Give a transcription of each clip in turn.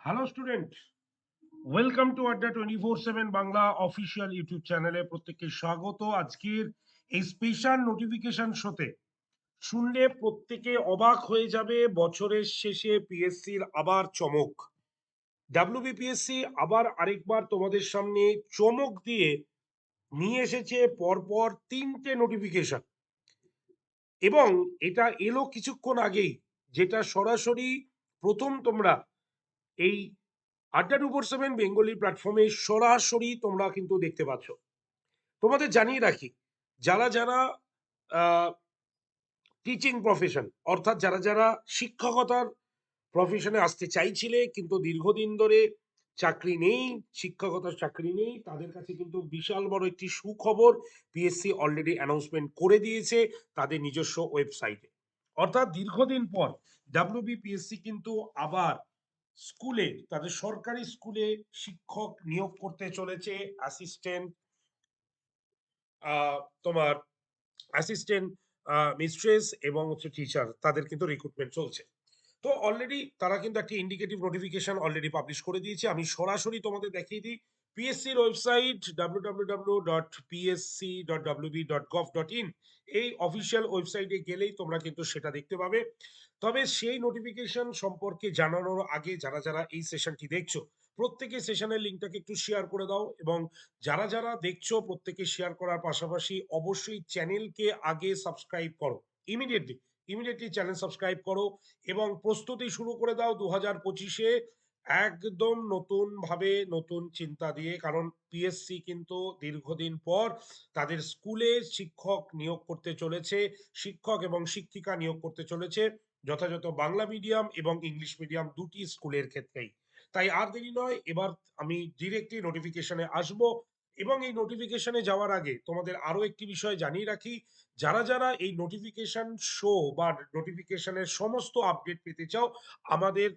Hello student welcome to Adda twenty four seven Bangla official YouTube চ্যানেলে প্রত্যেককে স্বাগত। আজকের এই স্পেশাল নোটিফিকেশন শোতে শুনলে প্রত্যেকে অবাক হয়ে যাবে বছরের শেষে পিএসসির আবার চমক। ডাব্লিউবিপিএসসি আবার আরেকবার তোমাদের সামনে চমক দিয়ে নিয়ে এসেছে পরপর তিনটে নোটিফিকেশন এবং এটা এলো কিছুক্ষণ আগেই, যেটা সরাসরি প্রথম তোমরা এই আড্ডা টু ফোর সেভেন বেঙ্গলি প্ল্যাটফর্মে সরাসরি তোমরা কিন্তু দেখতে পাচ্ছ। তোমাদের জানিয়ে রাখি, যারা যারা টিচিং প্রফেশন অর্থাৎ যারা যারা শিক্ষকতার প্রফেশনে আসতে চাইছিলে, কিন্তু দীর্ঘদিন ধরে চাকরি নেই, শিক্ষকতার চাকরি নেই, তাদের কাছে কিন্তু বিশাল বড় একটি সুখবর পিএসসি অলরেডি অ্যানাউন্সমেন্ট করে দিয়েছে তাদের নিজস্ব ওয়েবসাইটে অর্থাৎ দীর্ঘদিন পর ডাব্লিউবিপিএসসি কিন্তু আবার স্কুলে, তাদের সরকারি স্কুলে শিক্ষক নিয়োগ করতে চলেছে অ্যাসিস্ট্যান্ট তোমার অ্যাসিস্ট্যান্ট মিস্ট্রেস এবং হচ্ছে টিচার তাদের কিন্তু রিক্রুটমেন্ট চলছে। তো অলরেডি তারা কিন্তু একটি ইন্ডিকেটিভ নোটিফিকেশন অলরেডি পাবলিশ করে দিয়েছে। আমি সরাসরি তোমাদের দেখিয়ে দিই। পিএসসির ওয়েবসাইট ইন এই অফিসিয়াল ওয়েবসাইটে গেলেই তোমরা কিন্তু সেটা দেখতে পাবে। তবে সেই নোটিফিকেশন সম্পর্কে জানানোর আগে যারা যারা এই সেশনটি দেখছ, প্রত্যেকে সেশনের লিঙ্কটাকে একটু শেয়ার করে দাও এবং যারা যারা দেখছ, প্রত্যেকে শেয়ার করার পাশাপাশি অবশ্যই চ্যানেলকে আগে সাবস্ক্রাইব করো। ইমিডিয়েটলি ইমিডিয়েটলি চ্যানেল সাবস্ক্রাইব করো এবং প্রস্তুতি শুরু করে দাও দু হাজার পঁচিশে একদম নতুন ভাবে নতুন চিন্তা দিয়ে। কারণ পিএসসি কিন্তু দীর্ঘদিন পর তাদের স্কুলে শিক্ষক নিয়োগ করতে চলেছে, শিক্ষক এবং শিক্ষিকা নিয়োগ করতে চলেছে, যথাযথ বাংলা মিডিয়াম এবং ইংলিশ মিডিয়াম দুটি স্কুলের ক্ষেত্রেই। তাই আর দেরি নয়, এবার আমি ডিরেক্টলি নোটিফিকেশনে আসব। এবং এই নোটিফিকেশনে যাওয়ার আগে তোমাদের আরও একটি বিষয় জানিয়ে রাখি। যারা যারা এই নোটিফিকেশন শো বা নোটিফিকেশনের সমস্ত আপডেট পেতে চাও, আমাদের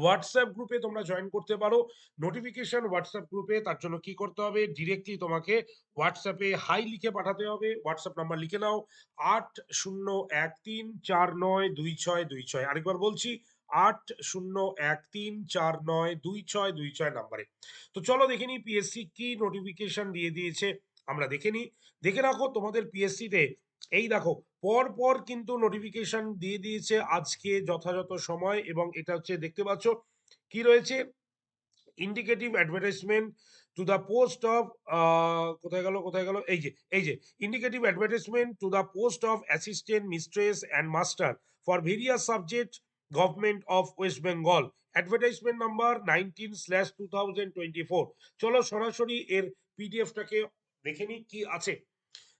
হোয়াটসঅ্যাপ গ্রুপে তোমরা জয়েন করতে পারো। নোটিফিকেশন হোয়াটসঅ্যাপ গ্রুপে তার জন্য কি করতে হবে? ডিরেক্টলি তোমাকে হোয়াটসঅ্যাপে হাই লিখে পাঠাতে হবে। হোয়াটসঅ্যাপ নাম্বার লিখে নাও আট শূন্য এক তিন চার নয় দুই ছয় দুই ছয়। আরেকবার বলছি আট শূন্য এক তিন চার নয় দুই ছয় দুই ছয় নাম্বারে। তো চলো দেখে নিই পিএসসি কি নোটিফিকেশন দিয়ে দিয়েছে, আমরা দেখে নিই। দেখে রাখো তোমাদের পিএসসিতে এই দেখো, পর পর কিন্তু নোটিফিকেশন দিয়ে দিয়েছে আজকে যথাযথ সময় এবং এটা হচ্ছে দেখতে পাচ্ছ কি রয়েছে? Indicative advertisement to the post of কোথায় গেল কোথায় গেল? এই যে এই যে indicative advertisement to the post of assistant mistress and master for various subject government of West Bengal advertisement number nineteen slash two thousand twenty four চলো সরাসরি এর পিডিএফটাকে দেখে নিই কি আছে।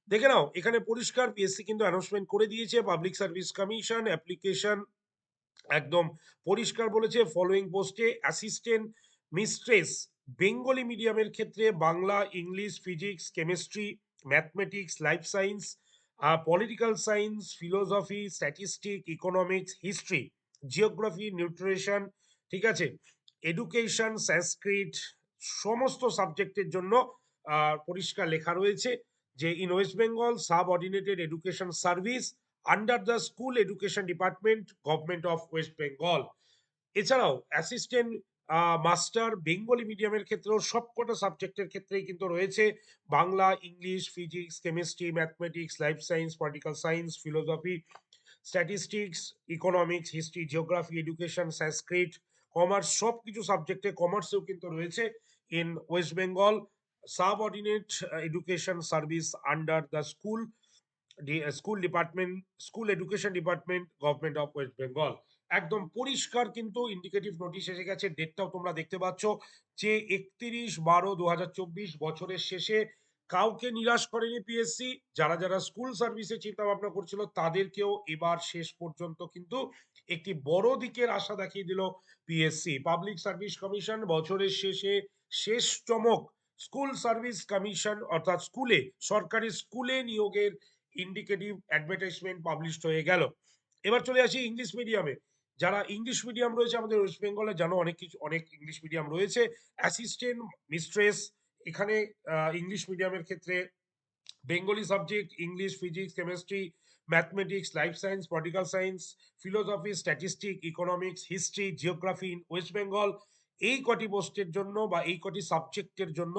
দেখে নাও, এখানে পরিষ্কার পিএসসি কিন্তু অ্যানাউন্সমেন্ট করে দিয়েছে। পাবলিক সার্ভিস কমিশন অ্যাপ্লিকেশন একদম পরিষ্কার বলেছে। ফলোয়িং পোস্টে অ্যাসিস্ট্যান্ট মিস্ট্রেস বেঙ্গলি মিডিয়ামের ক্ষেত্রে Bangla English physics chemistry mathematics life science political science philosophy statistic economics history geography nutrition ঠিক আছে? এডুকেশন সংস্কৃত সমস্ত সাবজেক্টের জন্য পরিষ্কার লেখা রয়েছে যে in West Bengal subordinated education service under the school education department government of West Bengal এছাড়াও অ্যাসিস্ট্যান্ট মাস্টার বেঙ্গলি মিডিয়ামের ক্ষেত্রেও সবকটা সাবজেক্টের ক্ষেত্রেই কিন্তু রয়েছে। Bangla English physics chemistry mathematics life science political science philosophy statistics economics history geography education Sanskrit commerce সব কিছু সাবজেক্টে কমার্সেও কিন্তু রয়েছে in West Bengal uh, education service under the school school department school education department government of west bengal. একদম পরিষ্কার কিন্তু indicative notice এসে গেছে ডেটটাও তোমরা দেখতে পাচ্ছ যে একত্রিশ বারো দু বছরের শেষে কাউকে নিরাশ করেনি পিএসসি যারা যারা স্কুল সার্ভিসে চিন্তা ভাবনা করছিল, তাদেরকেও এবার শেষ পর্যন্ত কিন্তু একটি বড় দিকের আশা দেখিয়ে দিল পিএসসি পাবলিক সার্ভিস কমিশন বছরের শেষে শেষ চমক স্কুল সার্ভিস কমিশন অর্থাৎ স্কুলে সরকারি স্কুলে নিয়োগের ইন্ডিকেটিভ অ্যাডভার্টাইজমেন্ট পাবলিশড হয়ে গেল। এবার চলে আসি ইংলিশ মিডিয়ামে যারা ইংলিশ মিডিয়াম রয়েছে, আমাদের ওয়েস্ট বেঙ্গলে জানো অনেক কিছু, অনেক ইংলিশ মিডিয়াম রয়েছে। অ্যাসিস্ট্যান্ট মিস্ট্রেস এখানে ইংলিশ মিডিয়ামের ক্ষেত্রে Bengali subject English physics chemistry mathematics, life science, political science, philosophy, statistic, economics, history, geography in West Bengal এই কটি পোস্টের জন্য বা এই কটি সাবজেক্টের জন্য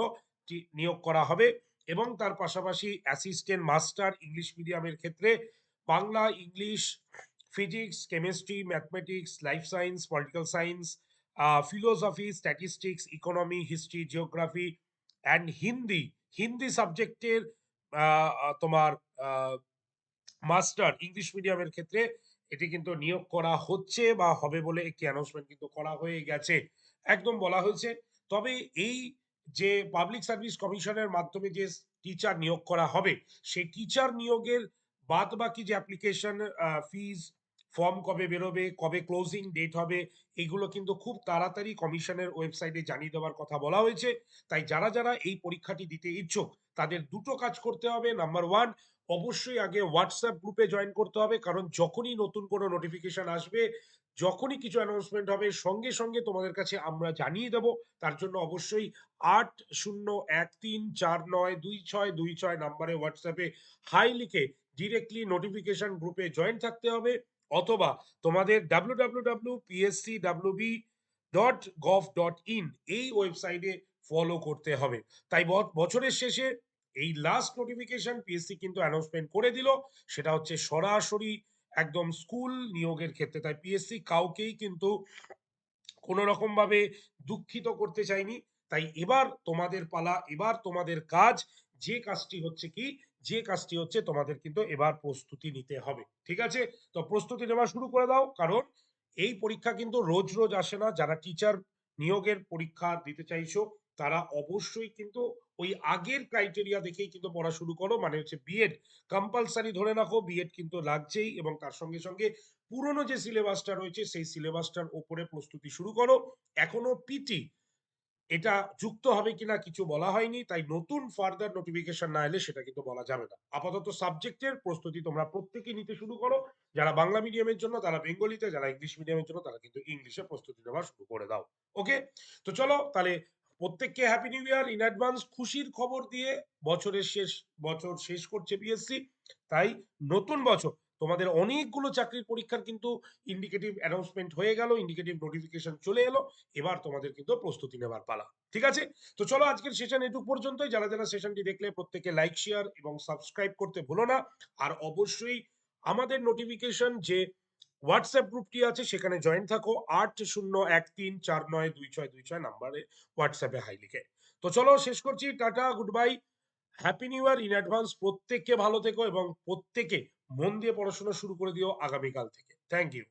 নিয়োগ করা হবে এবং তার পাশাপাশি অ্যাসিস্ট্যান্ট মাস্টার ইংলিশ মিডিয়ামের ক্ষেত্রে Bangla, English, physics, chemistry, mathematics, life science, political science, philosophy, statistics, economy, history, geography and Hindi. Hindi সাবজেক্টের তোমার মাস্টার ইংলিশ মিডিয়ামের ক্ষেত্রে এটি কিন্তু নিয়োগ করা হচ্ছে বা হবে বলে একটি অ্যানাউন্সমেন্ট কিন্তু করা হয়ে গেছে। একদম বলা হয়েছে। তবে এই যে পাবলিক সার্ভিস কমিশনের মাধ্যমে যে টিচার নিয়োগ করা হবে, সেই টিচার নিয়োগের বাদবাকি যে অ্যাপ্লিকেশন ফিস, ফর্ম কবে বেরোবে, কবে ক্লোজিং ডেট হবে, এগুলো কিন্তু খুব তাড়াতাড়ি কমিশনের ওয়েবসাইটে জানিয়ে দেওয়ার কথা বলা হয়েছে। তাই যারা, যারা এই পরীক্ষাটি দিতে ইচ্ছুক তাদের দুটো কাজ করতে হবে। নাম্বার ওয়ান অবশ্যই আগে হোয়াটসঅ্যাপ গ্রুপে জয়েন করতে হবে। কারণ যখনই নতুন কোনো নোটিফিকেশন আসবে, যখনই কিছু অ্যানাউন্সমেন্ট হবে সঙ্গে, সঙ্গে তোমাদের কাছে আমরা জানিয়ে দেব। তার জন্য অবশ্যই ৮০13492626 নাম্বারে WhatsApp এ হাই লিখে ডিরেক্টলি নোটিফিকেশন গ্রুপে জয়েন থাকতে হবে অথবা তোমাদের www.pscwb.gov.in এই ওয়েবসাইটে ফলো করতে হবে। তাই বছরের শেষে এই লাস্ট নোটিফিকেশন পিএসসি কিন্তু অ্যানাউন্সমেন্ট করে দিল। সেটা হচ্ছে সরাসরি একদম স্কুল নিয়োগের ক্ষেত্রে। তাই পিএসসি কাউকেই কিন্তু কোনো রকমভাবে দুঃখিত করতে চায়নি। তাই এবার তোমাদের পালা, এবার তোমাদের কাজ। যে কাজটি হচ্ছে কি? যে কাজটি হচ্ছে তোমাদের কিন্তু এবার প্রস্তুতি নিতে হবে। ঠিক আছে? তো প্রস্তুতি নেওয়া শুরু করে দাও। কারণ এই পরীক্ষা কিন্তু রোজ, রোজ আসে না। যারা টিচার নিয়োগের পরীক্ষা দিতে চাইছো তারা অবশ্যই কিন্তু ওই আগের ক্রাইটেরিয়া দেখেই কিন্তু পড়া শুরু করো। মানে হচ্ছে বিএড কম্পালসারি ধরে রাখো বিএড কিন্তু লাগছেই এবং তার সঙ্গে, সঙ্গে পুরনো যে সিলেবাসটা রয়েছে সেই সিলেবাসটার উপরে প্রস্তুতি শুরু করো। এখনও পিটি এটা যুক্ত হবে কিনা কিছু বলা হয়নি। তাই নতুন ফার্দার নোটিফিকেশন না এলে সেটা কিন্তু বলা যাবে না। আপাতত সাবজেক্টের প্রস্তুতি তোমরা প্রত্যেকে নিতে শুরু করো। যারা বাংলা মিডিয়ামের জন্য তারা বেঙ্গলিতে, যারা ইংলিশ মিডিয়ামের জন্য তারা কিন্তু ইংলিশে প্রস্তুতি নেওয়া শুরু করে দাও। ওকে? তো চলো তাহলে প্রত্যেককে happy new year in advance খুশির খবর দিয়ে বছরের শেষ বছর শেষ করছে পিএসসি। তাই নতুন বছর তোমাদের অনেকগুলো চাকরির পরীক্ষার কিন্তু ইন্ডিকেটিভ অ্যানাউন্সমেন্ট হয়ে গেল, ইন্ডিকেটিভ নোটিফিকেশন চলে এলো। এবার তোমাদের কিন্তু প্রস্তুতি নেবার পালা। ঠিক আছে? তো চলো আজকের সেশন এটুক পর্যন্তই। যারা, যারা সেশনটি দেখলে প্রত্যেকে লাইক, শেয়ার এবং সাবস্ক্রাইব করতে ভুলো না। আর অবশ্যই আমাদের নোটিফিকেশন যে হোয়াটসঅ্যাপ গ্রুপটি আছে সেখানে জয়েন থাকো 8013492626 নাম্বারে হোয়াটসঅ্যাপে হাই লিখে। তো চলো শেষ করছি। Tata, good bye. Happy new year in advance প্রত্যেককে ভালো থেকো এবং প্রত্যেকে মন দিয়ে পড়াশোনা শুরু করে দিও আগামীকাল থেকে। Thank you.